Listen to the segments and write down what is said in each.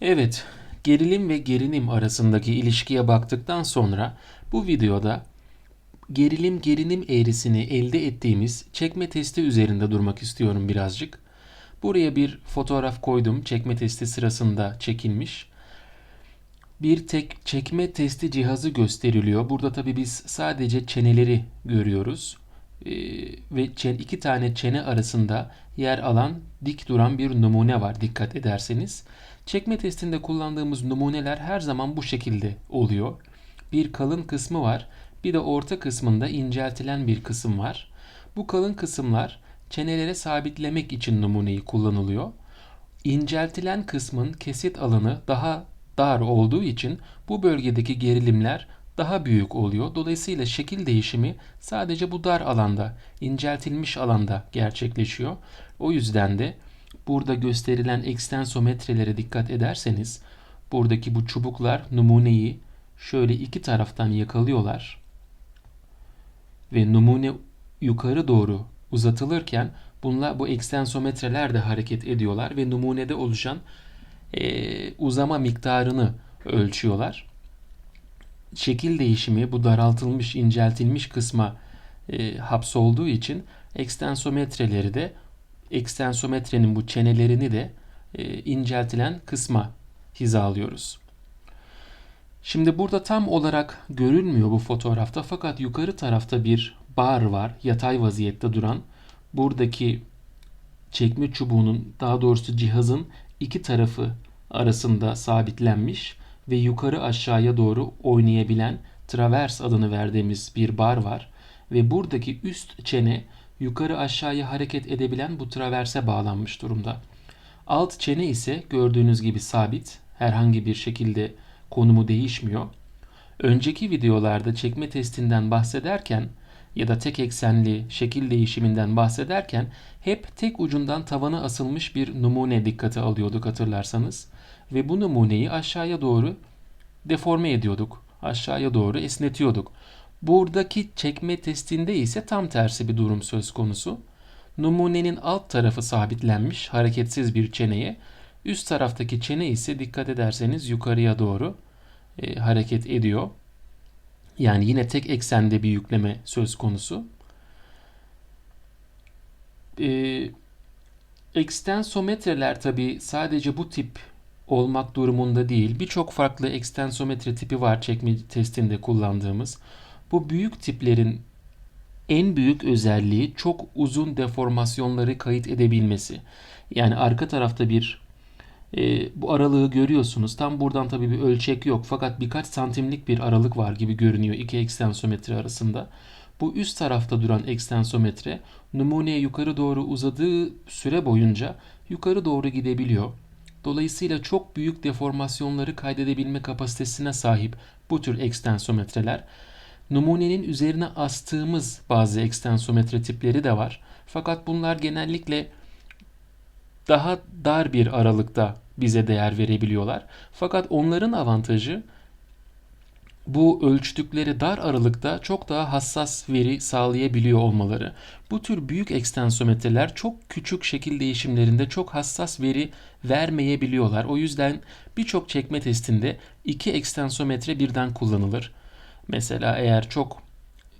Evet, gerilim ve gerinim arasındaki ilişkiye baktıktan sonra bu videoda gerilim gerinim eğrisini elde ettiğimiz çekme testi üzerinde durmak istiyorum birazcık. Buraya bir fotoğraf koydum. Çekme testi sırasında çekilmiş. Bir tek çekme testi cihazı gösteriliyor. Burada tabii biz sadece çeneleri görüyoruz. Ee, ve iki tane çene arasında yer alan dik duran bir numune var dikkat ederseniz. Çekme testinde kullandığımız numuneler her zaman bu şekilde oluyor. Bir kalın kısmı var, bir de orta kısmında inceltilen bir kısım var. Bu kalın kısımlar çenelere sabitlemek için numuneyi kullanılıyor. İnceltilen kısmın kesit alanı daha dar olduğu için bu bölgedeki gerilimler daha büyük oluyor. Dolayısıyla şekil değişimi sadece bu dar alanda, inceltilmiş alanda gerçekleşiyor. O yüzden de burada gösterilen ekstensometrelere dikkat ederseniz buradaki bu çubuklar numuneyi şöyle iki taraftan yakalıyorlar ve numune yukarı doğru uzatılırken bunlar bu ekstensometreler de hareket ediyorlar ve numunede oluşan e, uzama miktarını ölçüyorlar. Şekil değişimi bu daraltılmış, inceltilmiş kısma e, hapsolduğu için ekstensometreleri de ekstensometrenin bu çenelerini de e, inceltilen kısma hizalıyoruz. Şimdi burada tam olarak görünmüyor bu fotoğrafta fakat yukarı tarafta bir bar var yatay vaziyette duran. Buradaki çekme çubuğunun daha doğrusu cihazın iki tarafı arasında sabitlenmiş ve yukarı aşağıya doğru oynayabilen travers adını verdiğimiz bir bar var ve buradaki üst çene yukarı aşağıya hareket edebilen bu traverse bağlanmış durumda. Alt çene ise gördüğünüz gibi sabit, herhangi bir şekilde konumu değişmiyor. Önceki videolarda çekme testinden bahsederken ya da tek eksenli şekil değişiminden bahsederken hep tek ucundan tavana asılmış bir numune dikkate alıyorduk hatırlarsanız ve bu numuneyi aşağıya doğru deforme ediyorduk. Aşağıya doğru esnetiyorduk. Buradaki çekme testinde ise tam tersi bir durum söz konusu. Numunenin alt tarafı sabitlenmiş hareketsiz bir çeneye, üst taraftaki çene ise dikkat ederseniz yukarıya doğru e, hareket ediyor. Yani yine tek eksende bir yükleme söz konusu. E, ekstensometreler tabi sadece bu tip olmak durumunda değil. Birçok farklı ekstensometre tipi var çekme testinde kullandığımız. Bu büyük tiplerin en büyük özelliği çok uzun deformasyonları kayıt edebilmesi. Yani arka tarafta bir e, bu aralığı görüyorsunuz. Tam buradan tabii bir ölçek yok fakat birkaç santimlik bir aralık var gibi görünüyor iki ekstensometre arasında. Bu üst tarafta duran ekstensometre numuneye yukarı doğru uzadığı süre boyunca yukarı doğru gidebiliyor. Dolayısıyla çok büyük deformasyonları kaydedebilme kapasitesine sahip bu tür ekstensometreler. Numunenin üzerine astığımız bazı ekstensometre tipleri de var. Fakat bunlar genellikle daha dar bir aralıkta bize değer verebiliyorlar. Fakat onların avantajı bu ölçtükleri dar aralıkta çok daha hassas veri sağlayabiliyor olmaları. Bu tür büyük ekstensometreler çok küçük şekil değişimlerinde çok hassas veri vermeyebiliyorlar. O yüzden birçok çekme testinde iki ekstensometre birden kullanılır. Mesela eğer çok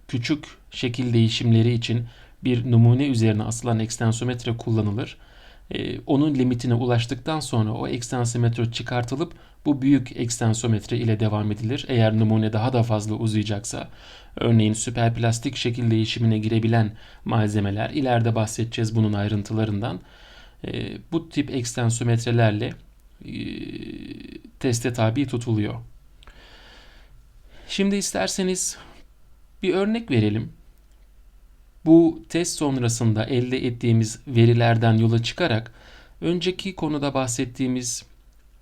küçük şekil değişimleri için bir numune üzerine asılan ekstensometre kullanılır. Ee, onun limitine ulaştıktan sonra o ekstensometre çıkartılıp bu büyük ekstensometre ile devam edilir. Eğer numune daha da fazla uzayacaksa, örneğin süperplastik şekil değişimine girebilen malzemeler, ileride bahsedeceğiz bunun ayrıntılarından. Ee, bu tip ekstensometrelerle e, teste tabi tutuluyor. Şimdi isterseniz bir örnek verelim. Bu test sonrasında elde ettiğimiz verilerden yola çıkarak önceki konuda bahsettiğimiz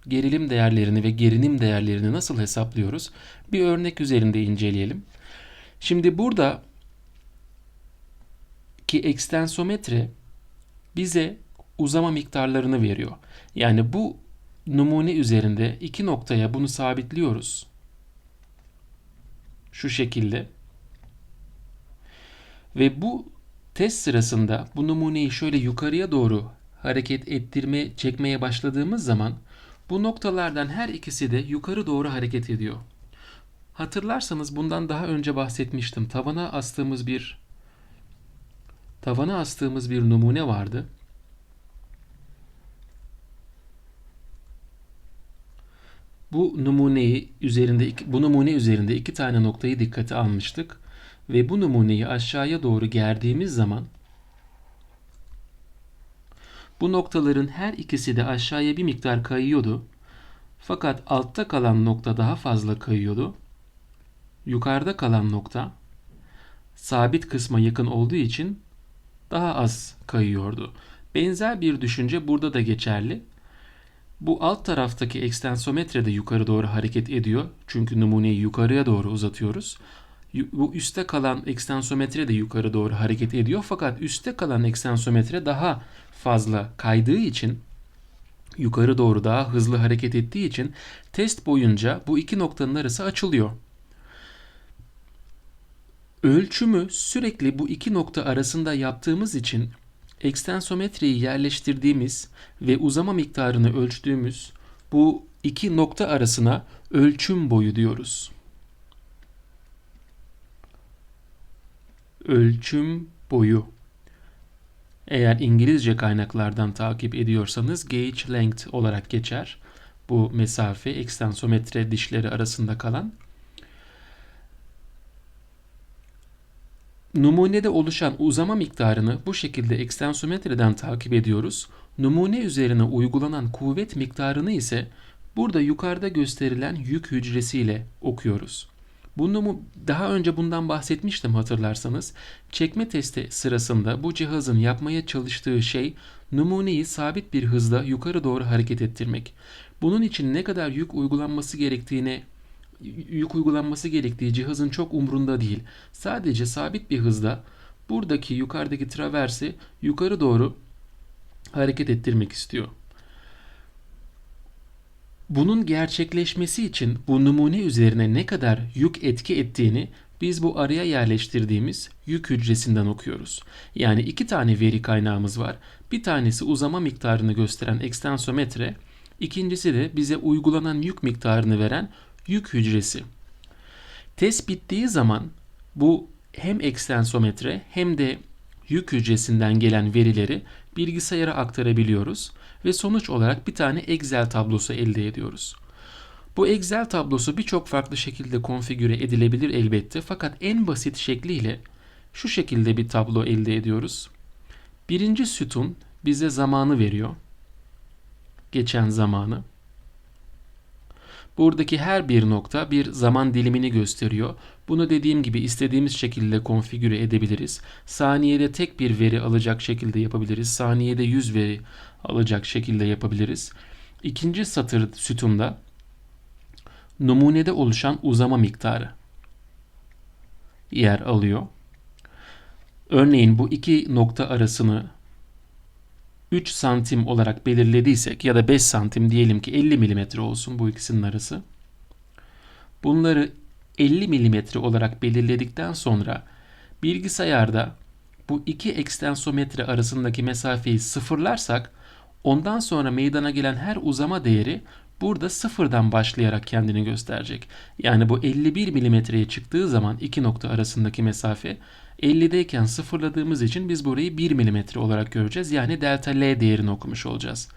gerilim değerlerini ve gerinim değerlerini nasıl hesaplıyoruz? Bir örnek üzerinde inceleyelim. Şimdi burada ki ekstensometre bize uzama miktarlarını veriyor. Yani bu numune üzerinde iki noktaya bunu sabitliyoruz. Şu şekilde. Ve bu test sırasında bu numuneyi şöyle yukarıya doğru hareket ettirme, çekmeye başladığımız zaman Bu noktalardan her ikisi de yukarı doğru hareket ediyor. Hatırlarsanız bundan daha önce bahsetmiştim. Tavana astığımız bir tavana astığımız bir numune vardı. Bu numuneyi üzerinde bu numune üzerinde iki tane noktayı dikkate almıştık ve bu numuneyi aşağıya doğru gerdiğimiz zaman bu noktaların her ikisi de aşağıya bir miktar kayıyordu. Fakat altta kalan nokta daha fazla kayıyordu. Yukarıda kalan nokta sabit kısma yakın olduğu için daha az kayıyordu. Benzer bir düşünce burada da geçerli. Bu alt taraftaki ekstensometre de yukarı doğru hareket ediyor. Çünkü numuneyi yukarıya doğru uzatıyoruz. Bu üstte kalan ekstensometre de yukarı doğru hareket ediyor. Fakat üstte kalan ekstensometre daha fazla kaydığı için yukarı doğru daha hızlı hareket ettiği için test boyunca bu iki noktanın arası açılıyor. Ölçümü sürekli bu iki nokta arasında yaptığımız için ekstensometreyi yerleştirdiğimiz ve uzama miktarını ölçtüğümüz bu iki nokta arasına ölçüm boyu diyoruz. Ölçüm boyu. Eğer İngilizce kaynaklardan takip ediyorsanız gauge length olarak geçer. Bu mesafe ekstensometre dişleri arasında kalan. Numunede oluşan uzama miktarını bu şekilde ekstensometreden takip ediyoruz. Numune üzerine uygulanan kuvvet miktarını ise burada yukarıda gösterilen yük hücresiyle okuyoruz. Bunu daha önce bundan bahsetmiştim hatırlarsanız. Çekme testi sırasında bu cihazın yapmaya çalıştığı şey numuneyi sabit bir hızla yukarı doğru hareket ettirmek. Bunun için ne kadar yük uygulanması gerektiğine yük uygulanması gerektiği cihazın çok umrunda değil. Sadece sabit bir hızda buradaki yukarıdaki traversi yukarı doğru hareket ettirmek istiyor. Bunun gerçekleşmesi için bu numune üzerine ne kadar yük etki ettiğini biz bu araya yerleştirdiğimiz yük hücresinden okuyoruz. Yani iki tane veri kaynağımız var. Bir tanesi uzama miktarını gösteren ekstensometre, ikincisi de bize uygulanan yük miktarını veren yük hücresi. Test bittiği zaman bu hem ekstensometre hem de yük hücresinden gelen verileri bilgisayara aktarabiliyoruz ve sonuç olarak bir tane Excel tablosu elde ediyoruz. Bu Excel tablosu birçok farklı şekilde konfigüre edilebilir elbette fakat en basit şekliyle şu şekilde bir tablo elde ediyoruz. Birinci sütun bize zamanı veriyor. Geçen zamanı. Buradaki her bir nokta bir zaman dilimini gösteriyor. Bunu dediğim gibi istediğimiz şekilde konfigüre edebiliriz. Saniyede tek bir veri alacak şekilde yapabiliriz. Saniyede 100 veri alacak şekilde yapabiliriz. İkinci satır sütunda numunede oluşan uzama miktarı yer alıyor. Örneğin bu iki nokta arasını 3 santim olarak belirlediysek ya da 5 santim diyelim ki 50 milimetre olsun bu ikisinin arası. Bunları 50 milimetre olarak belirledikten sonra bilgisayarda bu iki ekstensometre arasındaki mesafeyi sıfırlarsak ondan sonra meydana gelen her uzama değeri burada sıfırdan başlayarak kendini gösterecek. Yani bu 51 milimetreye çıktığı zaman iki nokta arasındaki mesafe 50'deyken sıfırladığımız için biz burayı 1 mm olarak göreceğiz. Yani delta L değerini okumuş olacağız.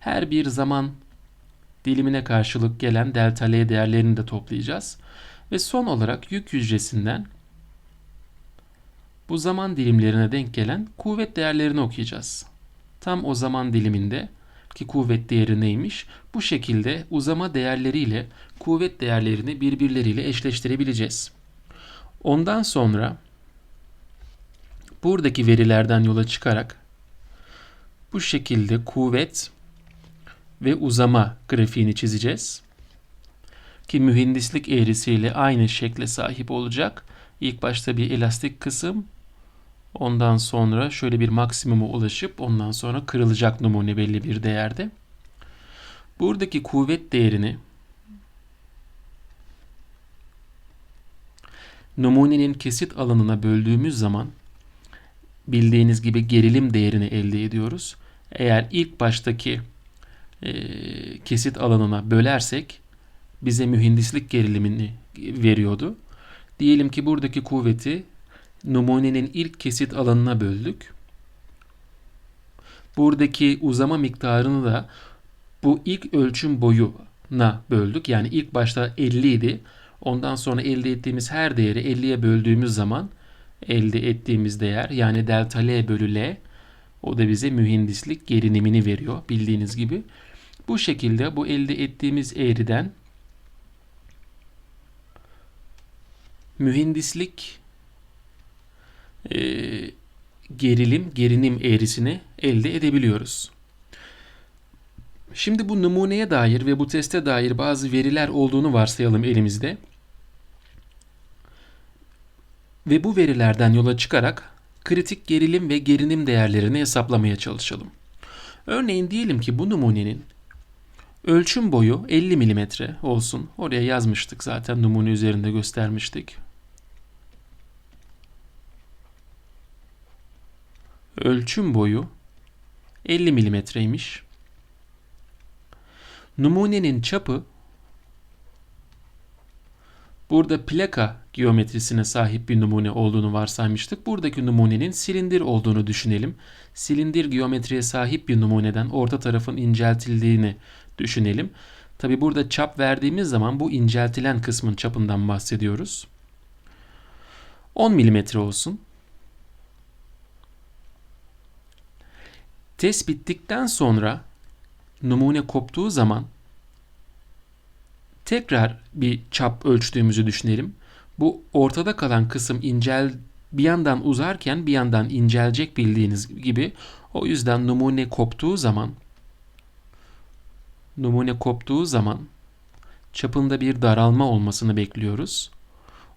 Her bir zaman dilimine karşılık gelen delta L değerlerini de toplayacağız. Ve son olarak yük hücresinden bu zaman dilimlerine denk gelen kuvvet değerlerini okuyacağız. Tam o zaman diliminde ki kuvvet değeri neymiş? Bu şekilde uzama değerleriyle kuvvet değerlerini birbirleriyle eşleştirebileceğiz. Ondan sonra buradaki verilerden yola çıkarak bu şekilde kuvvet ve uzama grafiğini çizeceğiz. Ki mühendislik eğrisiyle aynı şekle sahip olacak. İlk başta bir elastik kısım, ondan sonra şöyle bir maksimuma ulaşıp ondan sonra kırılacak numune belli bir değerde. Buradaki kuvvet değerini numunenin kesit alanına böldüğümüz zaman bildiğiniz gibi gerilim değerini elde ediyoruz. Eğer ilk baştaki e, kesit alanına bölersek bize mühendislik gerilimini veriyordu. Diyelim ki buradaki kuvveti numunenin ilk kesit alanına böldük. Buradaki uzama miktarını da bu ilk ölçüm boyuna böldük. Yani ilk başta 50 idi. Ondan sonra elde ettiğimiz her değeri 50'ye böldüğümüz zaman elde ettiğimiz değer yani delta L bölü L o da bize mühendislik gerinimini veriyor bildiğiniz gibi. Bu şekilde bu elde ettiğimiz eğriden mühendislik e, gerilim, gerinim eğrisini elde edebiliyoruz. Şimdi bu numuneye dair ve bu teste dair bazı veriler olduğunu varsayalım elimizde. Ve bu verilerden yola çıkarak kritik gerilim ve gerinim değerlerini hesaplamaya çalışalım. Örneğin diyelim ki bu numunenin ölçüm boyu 50 mm olsun. Oraya yazmıştık zaten numune üzerinde göstermiştik. Ölçüm boyu 50 milimetreymiş. Numunenin çapı burada plaka geometrisine sahip bir numune olduğunu varsaymıştık. Buradaki numunenin silindir olduğunu düşünelim. Silindir geometriye sahip bir numuneden orta tarafın inceltildiğini düşünelim. Tabi burada çap verdiğimiz zaman bu inceltilen kısmın çapından bahsediyoruz. 10 mm olsun. Test bittikten sonra numune koptuğu zaman tekrar bir çap ölçtüğümüzü düşünelim. Bu ortada kalan kısım incel bir yandan uzarken bir yandan incelecek bildiğiniz gibi. O yüzden numune koptuğu zaman numune koptuğu zaman çapında bir daralma olmasını bekliyoruz.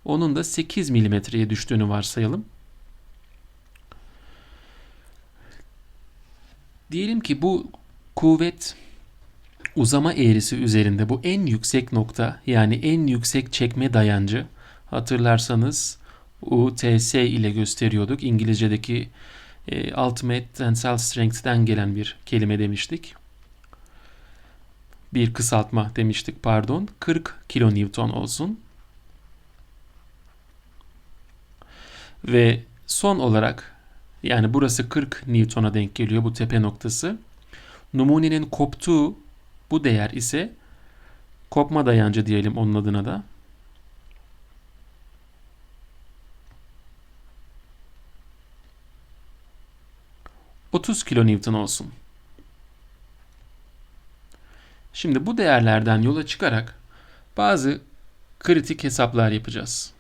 Onun da 8 milimetreye düştüğünü varsayalım. Diyelim ki bu kuvvet uzama eğrisi üzerinde bu en yüksek nokta yani en yüksek çekme dayancı hatırlarsanız UTS ile gösteriyorduk. İngilizce'deki e, Ultimate Tensile Strength'ten gelen bir kelime demiştik. Bir kısaltma demiştik pardon. 40 kilonewton olsun. Ve son olarak yani burası 40 Newton'a denk geliyor bu tepe noktası. Numunenin koptuğu bu değer ise kopma dayancı diyelim onun adına da. ...30 kilonewton olsun. Şimdi bu değerlerden yola çıkarak bazı kritik hesaplar yapacağız.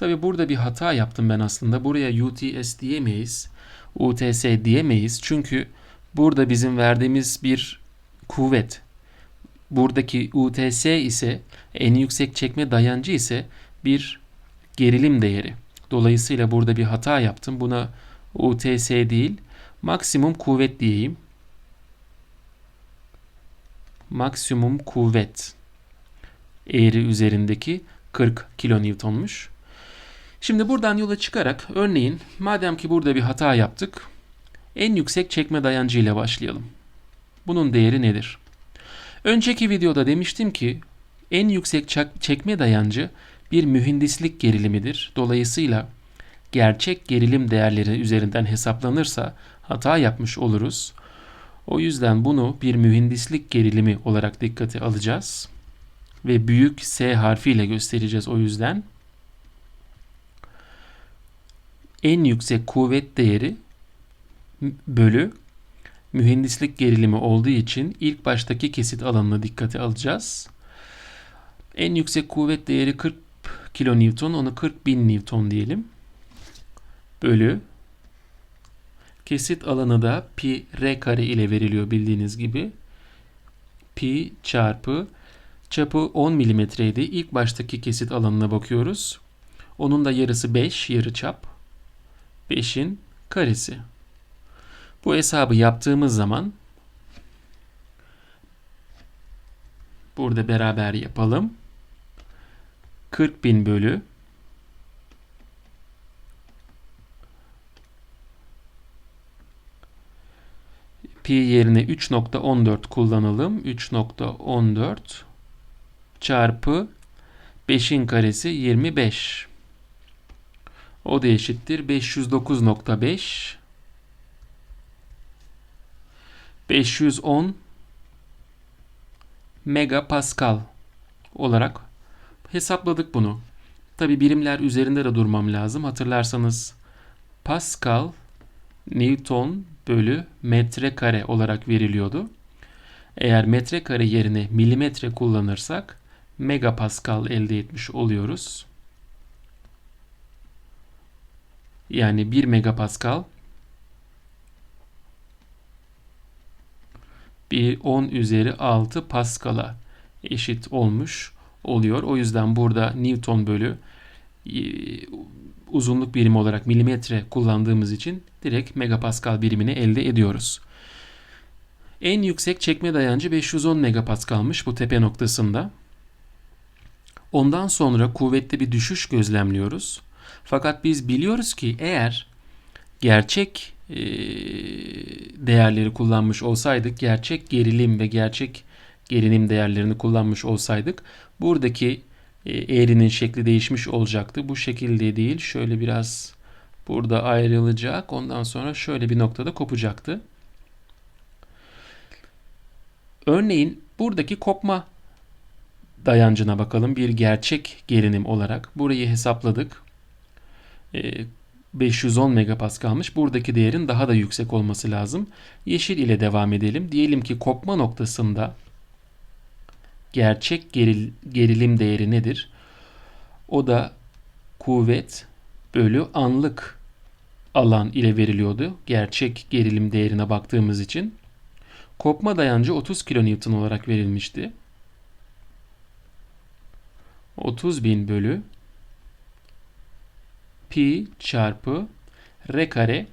Tabi burada bir hata yaptım ben aslında. Buraya UTS diyemeyiz. UTS diyemeyiz. Çünkü burada bizim verdiğimiz bir kuvvet. Buradaki UTS ise en yüksek çekme dayancı ise bir gerilim değeri. Dolayısıyla burada bir hata yaptım. Buna UTS değil maksimum kuvvet diyeyim. Maksimum kuvvet eğri üzerindeki 40 kilonewtonmuş. Şimdi buradan yola çıkarak örneğin madem ki burada bir hata yaptık en yüksek çekme dayancı ile başlayalım. Bunun değeri nedir? Önceki videoda demiştim ki en yüksek çekme dayancı bir mühendislik gerilimidir. Dolayısıyla gerçek gerilim değerleri üzerinden hesaplanırsa hata yapmış oluruz. O yüzden bunu bir mühendislik gerilimi olarak dikkate alacağız. Ve büyük S harfiyle göstereceğiz o yüzden en yüksek kuvvet değeri bölü mühendislik gerilimi olduğu için ilk baştaki kesit alanına dikkate alacağız. En yüksek kuvvet değeri 40 kilonewton, onu 40 bin newton diyelim. Bölü kesit alanı da pi r kare ile veriliyor bildiğiniz gibi. Pi çarpı çapı 10 milimetreydi. İlk baştaki kesit alanına bakıyoruz. Onun da yarısı 5 yarı çap. 5'in karesi. Bu hesabı yaptığımız zaman burada beraber yapalım. 40 bin bölü pi yerine 3.14 kullanalım. 3.14 çarpı 5'in karesi 25. O da eşittir 509.5 510 megapascal olarak hesapladık bunu. Tabi birimler üzerinde de durmam lazım. Hatırlarsanız Pascal Newton bölü metrekare olarak veriliyordu. Eğer metrekare yerine milimetre kullanırsak megapascal elde etmiş oluyoruz. Yani 1 megapascal bir 10 üzeri 6 Pascal'a eşit olmuş oluyor. O yüzden burada Newton bölü e, uzunluk birimi olarak milimetre kullandığımız için direkt megapascal birimini elde ediyoruz. En yüksek çekme dayancı 510 megapascalmış bu tepe noktasında. Ondan sonra kuvvetli bir düşüş gözlemliyoruz. Fakat biz biliyoruz ki eğer gerçek e, değerleri kullanmış olsaydık, gerçek gerilim ve gerçek gerilim değerlerini kullanmış olsaydık buradaki e, eğrinin şekli değişmiş olacaktı. Bu şekilde değil. Şöyle biraz burada ayrılacak. Ondan sonra şöyle bir noktada kopacaktı. Örneğin buradaki kopma dayancına bakalım. Bir gerçek gerilim olarak. Burayı hesapladık. 510 e, megapaskalmış. Buradaki değerin daha da yüksek olması lazım. Yeşil ile devam edelim. Diyelim ki kopma noktasında gerçek geril, gerilim değeri nedir? O da kuvvet bölü anlık alan ile veriliyordu. Gerçek gerilim değerine baktığımız için. Kopma dayancı 30 kN olarak verilmişti. 30 bin bölü pi çarpı r kare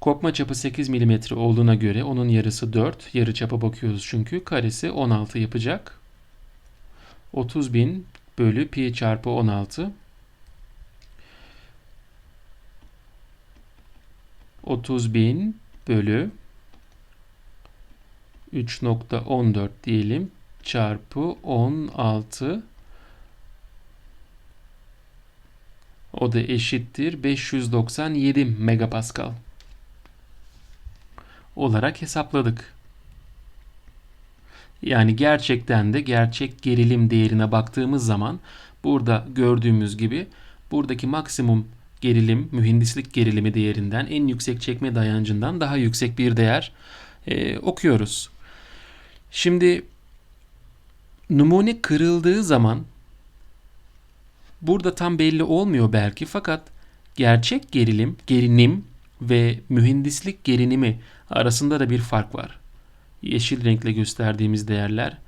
kopma çapı 8 mm olduğuna göre onun yarısı 4. Yarı çapa bakıyoruz çünkü. Karesi 16 yapacak. 30 bin bölü pi çarpı 16. 30 bin bölü 3.14 diyelim çarpı 16 o da eşittir 597 megapascal olarak hesapladık. Yani gerçekten de gerçek gerilim değerine baktığımız zaman burada gördüğümüz gibi buradaki maksimum gerilim, mühendislik gerilimi değerinden en yüksek çekme dayancından daha yüksek bir değer e, okuyoruz. Şimdi numune kırıldığı zaman burada tam belli olmuyor belki fakat gerçek gerilim, gerilim ve mühendislik gerilimi arasında da bir fark var yeşil renkle gösterdiğimiz değerler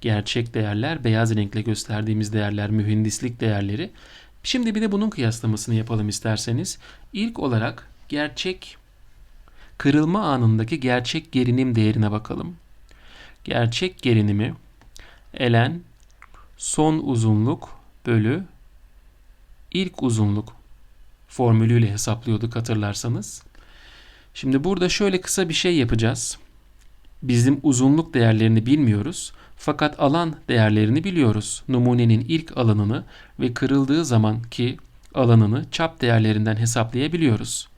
gerçek değerler, beyaz renkle gösterdiğimiz değerler mühendislik değerleri. Şimdi bir de bunun kıyaslamasını yapalım isterseniz. İlk olarak gerçek kırılma anındaki gerçek gerinim değerine bakalım. Gerçek gerinimi elen son uzunluk bölü ilk uzunluk formülüyle hesaplıyorduk hatırlarsanız. Şimdi burada şöyle kısa bir şey yapacağız. Bizim uzunluk değerlerini bilmiyoruz fakat alan değerlerini biliyoruz. Numunenin ilk alanını ve kırıldığı zamanki alanını çap değerlerinden hesaplayabiliyoruz.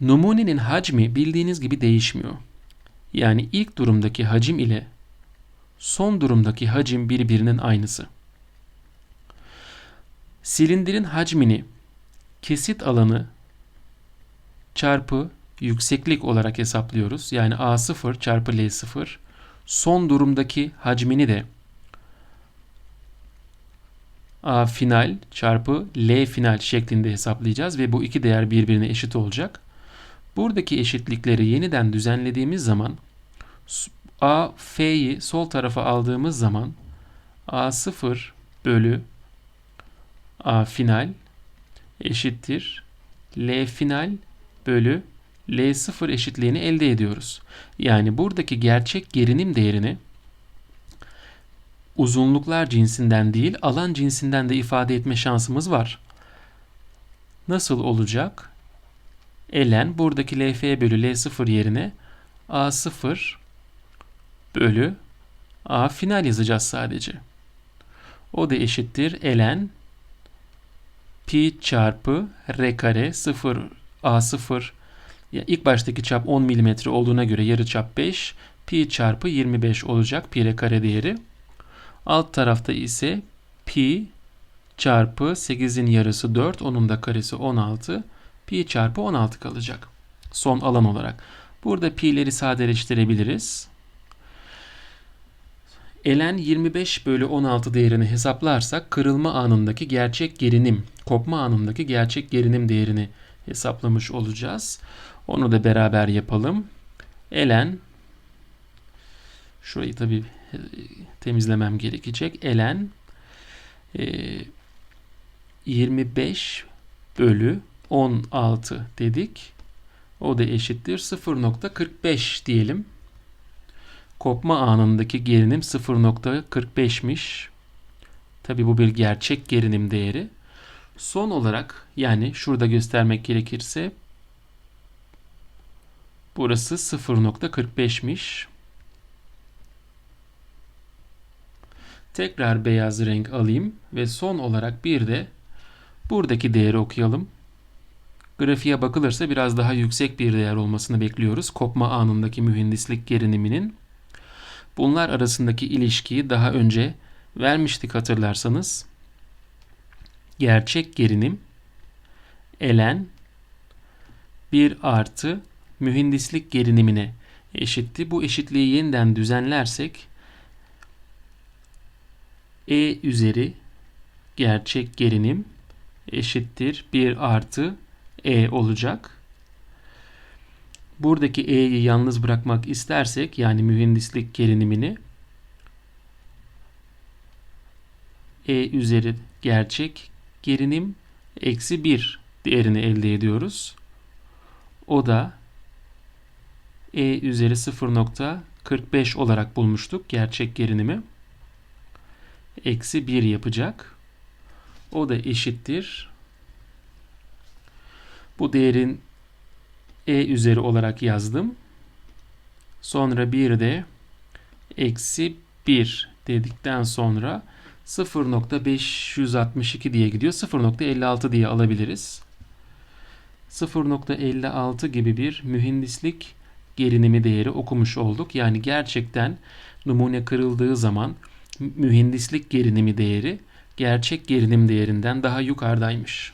Numunenin hacmi bildiğiniz gibi değişmiyor. Yani ilk durumdaki hacim ile son durumdaki hacim birbirinin aynısı. Silindirin hacmini kesit alanı çarpı yükseklik olarak hesaplıyoruz. Yani A0 çarpı L0 son durumdaki hacmini de A final çarpı L final şeklinde hesaplayacağız ve bu iki değer birbirine eşit olacak. Buradaki eşitlikleri yeniden düzenlediğimiz zaman A F'yi sol tarafa aldığımız zaman A0 bölü A final eşittir L final bölü L0 eşitliğini elde ediyoruz. Yani buradaki gerçek gerinim değerini uzunluklar cinsinden değil alan cinsinden de ifade etme şansımız var. Nasıl olacak? Ln buradaki Lf bölü L0 yerine A0 bölü A final yazacağız sadece. O da eşittir ln pi çarpı r kare 0 A0 ya ilk baştaki çap 10 mm olduğuna göre yarı çap 5 pi çarpı 25 olacak pi r kare değeri. Alt tarafta ise pi çarpı 8'in yarısı 4 onun da karesi 16 pi çarpı 16 kalacak. Son alan olarak. Burada pi'leri sadeleştirebiliriz. Elen 25 bölü 16 değerini hesaplarsak kırılma anındaki gerçek gerinim, kopma anındaki gerçek gerinim değerini hesaplamış olacağız. Onu da beraber yapalım. Elen şurayı tabi temizlemem gerekecek. Elen e, 25 bölü 16 dedik. O da eşittir 0.45 diyelim. Kopma anındaki gerinim 0.45'miş. Tabi bu bir gerçek gerinim değeri. Son olarak yani şurada göstermek gerekirse burası 0.45'miş. Tekrar beyaz renk alayım ve son olarak bir de buradaki değeri okuyalım. Grafiğe bakılırsa biraz daha yüksek bir değer olmasını bekliyoruz. Kopma anındaki mühendislik geriniminin. Bunlar arasındaki ilişkiyi daha önce vermiştik hatırlarsanız. Gerçek gerinim elen 1 artı mühendislik gerinimine eşitti. Bu eşitliği yeniden düzenlersek E üzeri gerçek gerinim eşittir 1 artı E olacak. Buradaki E'yi yalnız bırakmak istersek yani mühendislik gerinimini E üzeri gerçek gerinim eksi 1 değerini elde ediyoruz. O da E üzeri 0.45 olarak bulmuştuk gerçek gerinimi. Eksi 1 yapacak. O da eşittir. Bu değerin e üzeri olarak yazdım. Sonra bir de eksi 1 dedikten sonra 0.562 diye gidiyor. 0.56 diye alabiliriz. 0.56 gibi bir mühendislik gerinimi değeri okumuş olduk. Yani gerçekten numune kırıldığı zaman mühendislik gerinimi değeri gerçek gerinim değerinden daha yukarıdaymış.